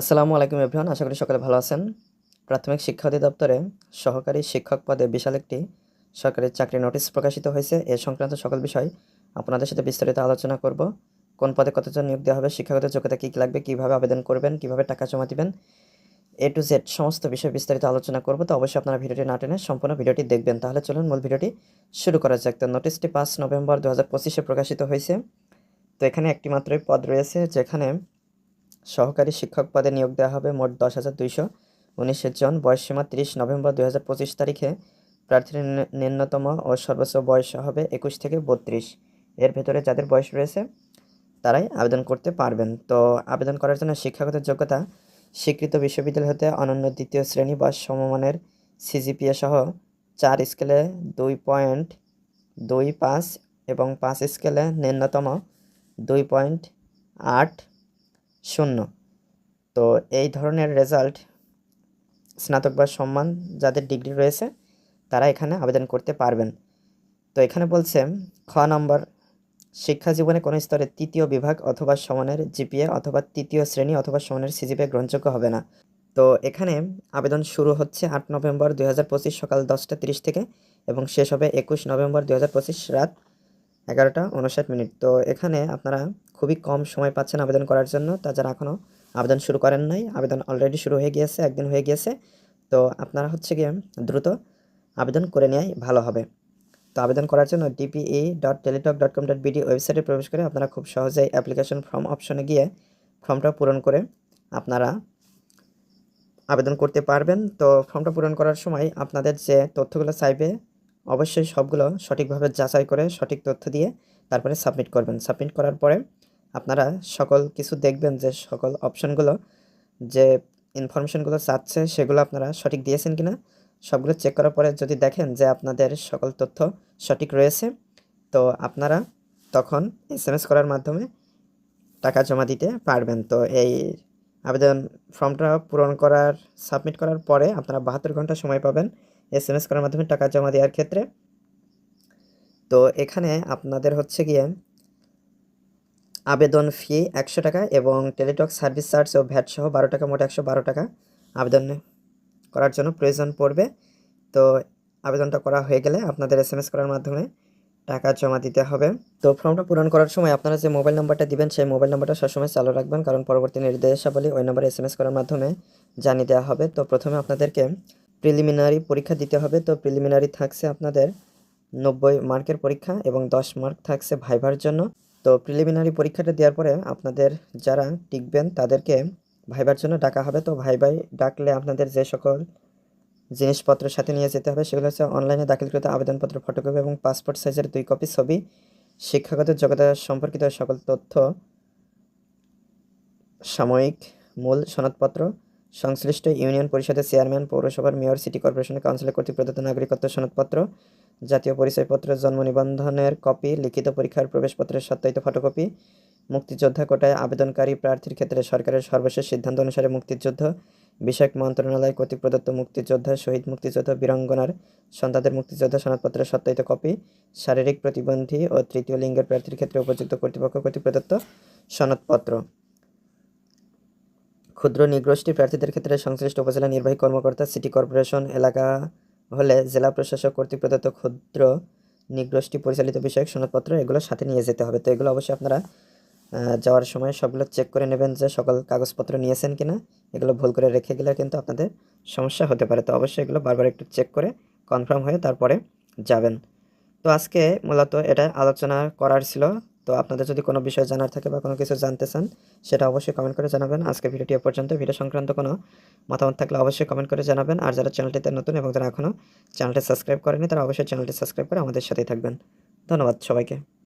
আসসালামু আলাইকুম এভরিওয়ান, আশা করি সকালে ভালো আছেন। প্রাথমিক শিক্ষা অধিদপ্তরে সহকারী শিক্ষক পদে বিশাল একটি সরকারি চাকরি নোটিশ প্রকাশিত হয়েছে। এ সংক্রান্ত সকল বিষয় আপনাদের সাথে বিস্তারিত আলোচনা করব। কোন পদে কতজন নিয়োগ দেওয়া হবে, শিক্ষাগত যোগ্যতা কী কী লাগবে, কীভাবে আবেদন করবেন, কীভাবে টাকা জমা দিবেন, এ টু জেড সমস্ত বিষয় বিস্তারিত আলোচনা করব। তো অবশ্যই আপনারা ভিডিওটি না টেনে সম্পূর্ণ ভিডিওটি দেখবেন। তাহলে চলুন মূল ভিডিওটি শুরু করা যাক। তো নোটিশটি পাঁচ নভেম্বর দু হাজার পঁচিশে প্রকাশিত হয়েছে। তো এখানে একটি মাত্রই পদ রয়েছে, যেখানে সহকারী শিক্ষক পদে নিয়োগ দেওয়া হবে মোট দশ হাজার দুইশো উনিশের জন। বয়সসীমা তিরিশ নভেম্বর দুই হাজার পঁচিশ তারিখে প্রার্থীর ন্যূন- ন্যূনতম ও সর্বোচ্চ বয়স হবে একুশ থেকে বত্রিশ। এর ভেতরে যাদের বয়স রয়েছে, তারাই আবেদন করতে পারবেন। তো আবেদন করার জন্য শিক্ষাগত যোগ্যতা, স্বীকৃত বিশ্ববিদ্যালয় হতে অনন্য দ্বিতীয় শ্রেণি বা সমমানের সিজিপিএ সহ চার স্কেলে দুই পয়েন্ট দুই পাঁচ এবং পাঁচ স্কেলে ন্যূনতম দুই পয়েন্ট আট শূন্য। তো এই ধরনের রেজাল্ট স্নাতক বা সম্মান যাদের ডিগ্রি রয়েছে, তারা এখানে আবেদন করতে পারবেন। তো এখানে বলছে, খ নম্বর, শিক্ষা জীবনে কোনো স্তরে তৃতীয় বিভাগ অথবা সমানের জিপিএ অথবা তৃতীয় শ্রেণি অথবা সমানের সিজিপিএ গ্রহণযোগ্য হবে না। তো এখানে আবেদন শুরু হচ্ছে আট নভেম্বর দু হাজার পঁচিশ সকাল দশটা তিরিশ থেকে এবং শেষ হবে একুশ নভেম্বর দু হাজার পঁচিশ রাত এগারোটা উনষাট মিনিট। তো এখানে আপনারা খুবই কম সময় পাচ্ছেন আবেদন করার জন্য। তা যারা এখনও আবেদন শুরু করেন নাই, আবেদন অলরেডি শুরু হয়ে গিয়েছে, একদিন হয়ে গিয়েছে। তো আপনারা হচ্ছে গিয়ে দ্রুত আবেদন করে নেওয়াই ভালো হবে। তো আবেদন করার জন্য DPE dot Teletalk dot com dot BD ওয়েবসাইটে প্রবেশ করে আপনারা খুব সহজেই অ্যাপ্লিকেশন ফর্ম অপশনে গিয়ে ফর্মটা পূরণ করে আপনারা আবেদন করতে পারবেন। তো ফর্মটা পূরণ করার সময় আপনাদের যে তথ্যগুলো চাইবে অবশ্যই সবগুলো সঠিকভাবে যাচাই করে সঠিক তথ্য দিয়ে তারপরে সাবমিট করবেন। সাবমিট করার পরে আপনারা সকল কিছু দেখবেন যে সকল অপশনগুলো যে ইনফরমেশনগুলো চাচ্ছে সেগুলো আপনারা সঠিক দিয়েছেন কিনা, সবগুলো চেক করার পরে যদি দেখেন যে আপনাদের সকল তথ্য সঠিক রয়েছে, তো আপনারা তখন এস এস করার মাধ্যমে টাকা জমা দিতে পারবেন। তো এই আবেদন ফর্মটা পূরণ করার সাবমিট করার পরে আপনারা বাহাত্তর ঘণ্টা সময় পাবেন। এস এম এস করার মাধ্যমে টাকা জমা দেওয়ার ক্ষেত্রে। তো এখানে আপনাদের হচ্ছে গিয়ে আবেদন ফি একশো টাকা এবং টেলিটক সার্ভিস চার্জ ও ভ্যাট সহ বারো টাকা, মোট একশো বারো টাকা আবেদন করার জন্য প্রয়োজন পড়বে। তো আবেদনটা করা হয়ে গেলে আপনাদের এস এম এস করার মাধ্যমে টাকা জমা দিতে হবে। তো ফর্মটা পূরণ করার সময় আপনারা যে মোবাইল নাম্বারটা দিবেন, সেই মোবাইল নাম্বারটা সবসময় চালু রাখবেন, কারণ পরবর্তী নির্দেশাবলী ওই নাম্বারে এস এম এস করার মাধ্যমে জানিয়ে দেওয়া হবে। তো প্রথমে আপনাদেরকে প্রিলিমিনারি পরীক্ষা দিতে হবে। তো প্রিলিমিনারি থাকছে আপনাদের নব্বই মার্কের পরীক্ষা এবং দশ মার্ক থাকছে ভাইভার জন্য। তো প্রিলিমিনারি পরীক্ষাটা দেওয়ার পরে আপনাদের যারা টিকবেন তাদেরকে ভাইবার জন্য ডাকা হবে। তো ভাই ভাই ডাকলে আপনাদের যে সকল জিনিসপত্র সাথে নিয়ে যেতে হবে সেগুলো হচ্ছে অনলাইনে দাখিলকৃত আবেদনপত্র ফটোকপি এবং পাসপোর্ট সাইজের দুই কপি ছবি, শিক্ষাগত যোগ্যতা সম্পর্কিত সকল তথ্য, সাময়িক মূল সনদপত্র সংশ্লিষ্ট ইউনিয়ন পরিষদের চেয়ারম্যান, পৌরসভার মেয়র, সিটি কর্পোরেশনের কাউন্সিলর কর্তৃক প্রদত্ত নাগরিকত্ব সনদপত্র, জাতীয় পরিচয়পত্র, জন্ম নিবন্ধনের কপি, লিখিত পরীক্ষার প্রবেশপত্রের সত্যায়িত ফটোকপি, মুক্তিযোদ্ধা কোটায় আবেদনকারী প্রার্থীর ক্ষেত্রে সরকারের সর্বশেষ সিদ্ধান্ত অনুসারে মুক্তিযুদ্ধ, বিষয়ক মন্ত্রণালয় কর্তৃক প্রদত্ত মুক্তিযোদ্ধা, শহীদ মুক্তিযোদ্ধা, বীরাঙ্গনার সন্তানদের মুক্তিযোদ্ধা সনদপত্রের সত্যায়িত কপি, শারীরিক প্রতিবন্ধী ও তৃতীয় লিঙ্গের প্রার্থীর ক্ষেত্রে উপযুক্ত কর্তৃপক্ষ কর্তৃক প্রদত্ত সনদপত্র। ক্ষুদ্র নিগোষ্ঠী প্রার্থীদের ক্ষেত্রে সংশ্লিষ্ট উপজেলা নির্বাহী কর্মকর্তা, সিটি কর্পোরেশন, এলাকা হলে জেলা প্রশাসক কর্তৃক প্রদত্ত ক্ষুদ্র নিগোষ্ঠী পরিচালিত বিষয়ক সনদপত্র এগুলো সাথে নিয়ে যেতে হবে। তো এগুলো অবশ্যই আপনারা যাওয়ার সময় সবগুলো চেক করে নেবেন যে সকল কাগজপত্র নিয়েছেন কিনা। এগুলো ভুল করে রেখে গেলে কিন্তু আপনাদের সমস্যা হতে পারে। তো অবশ্যই এগুলো বারবার একটু চেক করে কনফার্ম হয়ে তারপরে যাবেন। তো আজকে মূলত এটা আলোচনা করার ছিল। তো আপনাদের যদি কোনো বিষয় জানার থাকে বা কোনো কিছু জানতে চান, সেটা অবশ্যই কমেন্ট করে জানাবেন। আজকে ভিডিওটি এ পর্যন্ত। ভিডিও সংক্রান্ত কোনো মতামত থাকলে অবশ্যই কমেন্ট করে জানাবেন। আর যারা চ্যানেলটিতে নতুন এবং যারা এখনও চ্যানেলটি সাবস্ক্রাইব করেনি তারা অবশ্যই চ্যানেলটি সাবস্ক্রাইব করে আমাদের সাথেই থাকবেন। ধন্যবাদ সবাইকে।